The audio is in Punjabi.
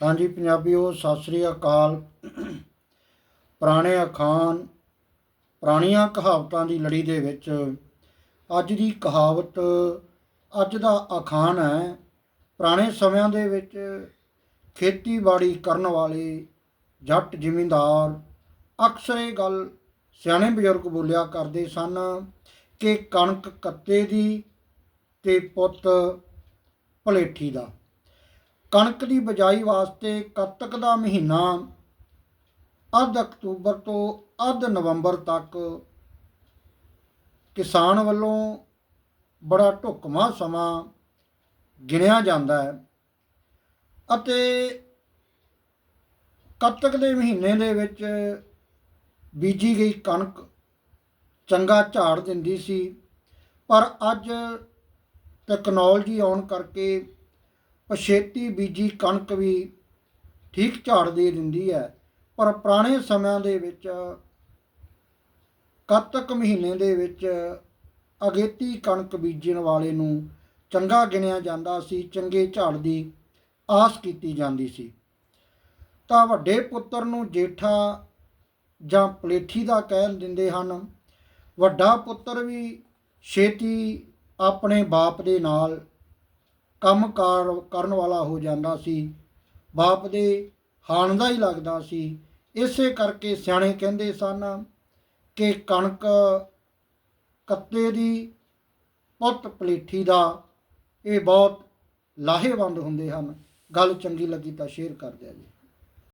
ਹਾਂਜੀ ਪੰਜਾਬੀਓ, ਸਤਿ ਸ੍ਰੀ ਅਕਾਲ। ਪੁਰਾਣੇ ਅਖਾਣ, ਪੁਰਾਣੀਆਂ ਕਹਾਵਤਾਂ ਦੀ ਲੜੀ ਦੇ ਵਿੱਚ ਅੱਜ ਦੀ ਕਹਾਵਤ, ਅੱਜ ਦਾ ਅਖਾਣ ਹੈ, ਪੁਰਾਣੇ ਸਮਿਆਂ ਦੇ ਵਿੱਚ ਖੇਤੀਬਾੜੀ ਕਰਨ ਵਾਲੇ ਜੱਟ ਜ਼ਿਮੀਂਦਾਰ ਅਕਸਰ ਇਹ ਗੱਲ ਸਿਆਣੇ ਬਜ਼ੁਰਗ ਬੋਲਿਆ ਕਰਦੇ ਸਨ ਕਿ ਕਣਕ ਕੱਤੇ ਦੀ ਤੇ ਪੁੱਤ ਭਲੇਠੀ ਦਾ। ਕਣਕ ਦੀ ਬਜਾਈ ਵਾਸਤੇ ਕੱਤਕ ਦਾ ਮਹੀਨਾ ਅੱਧ ਅਕਤੂਬਰ ਤੋਂ ਅੱਧ ਨਵੰਬਰ ਤੱਕ ਕਿਸਾਨ ਵੱਲੋਂ ਬੜਾ ਢੁਕਵਾਂ ਸਮਾਂ ਗਿਣਿਆ ਜਾਂਦਾ ਹੈ ਅਤੇ ਕੱਤਕ ਦੇ ਮਹੀਨੇ ਦੇ ਵਿੱਚ ਬੀਜੀ ਗਈ ਕਣਕ ਚੰਗਾ ਝਾੜ ਦਿੰਦੀ ਸੀ, ਪਰ ਅੱਜ ਟੈਕਨੋਲੋਜੀ ਆਉਣ ਕਰਕੇ ਪਛੇਤੀ ਬੀਜੀ ਕਣਕ ਵੀ ਠੀਕ ਝਾੜ ਦੇ ਦਿੰਦੀ ਹੈ। ਪਰ ਪੁਰਾਣੇ ਸਮਿਆਂ ਦੇ ਵਿੱਚ, ਕੱਤਕ ਮਹੀਨੇ ਦੇ ਵਿੱਚ ਅਗੇਤੀ ਕਣਕ ਬੀਜਣ ਵਾਲੇ ਨੂੰ ਚੰਗਾ ਗਿਣਿਆ ਜਾਂਦਾ ਸੀ, ਚੰਗੇ ਝਾੜ ਦੀ ਆਸ ਕੀਤੀ ਜਾਂਦੀ ਸੀ। ਤਾਂ ਵੱਡੇ ਪੁੱਤਰ ਨੂੰ ਜੇਠਾ ਜਾਂ ਪਲੇਠੀ ਦਾ ਕਹਿਣ ਦਿੰਦੇ ਹਨ, ਵੱਡਾ ਪੁੱਤਰ ਵੀ ਛੇਤੀ ਆਪਣੇ ਬਾਪ ਦੇ ਨਾਲ ਕੰਮ ਕਾਰ, ਕਰਨ ਵਾਲਾ ਹੋ ਜਾਂਦਾ ਸੀ। ਬਾਪ ਦੇ ਹਾਣ ਦਾ ਹੀ ਲੱਗਦਾ ਸੀ। ਇਸੇ ਕਰਕੇ ਸਿਆਣੇ ਕਹਿੰਦੇ ਸਨ ਕਿ ਕਣਕ ਕੱਤੇ ਦੀ ਪੁੱਤ ਪਲੇਠੀ ਦਾ ਇਹ ਬਹੁਤ ਲਾਹੇਵੰਦ ਹੁੰਦੇ ਹਨ। ਗੱਲ ਚੰਗੀ ਲੱਗੀ ਤਾਂ ਸ਼ੇਅਰ ਕਰ ਦਿਆ ਜੀ।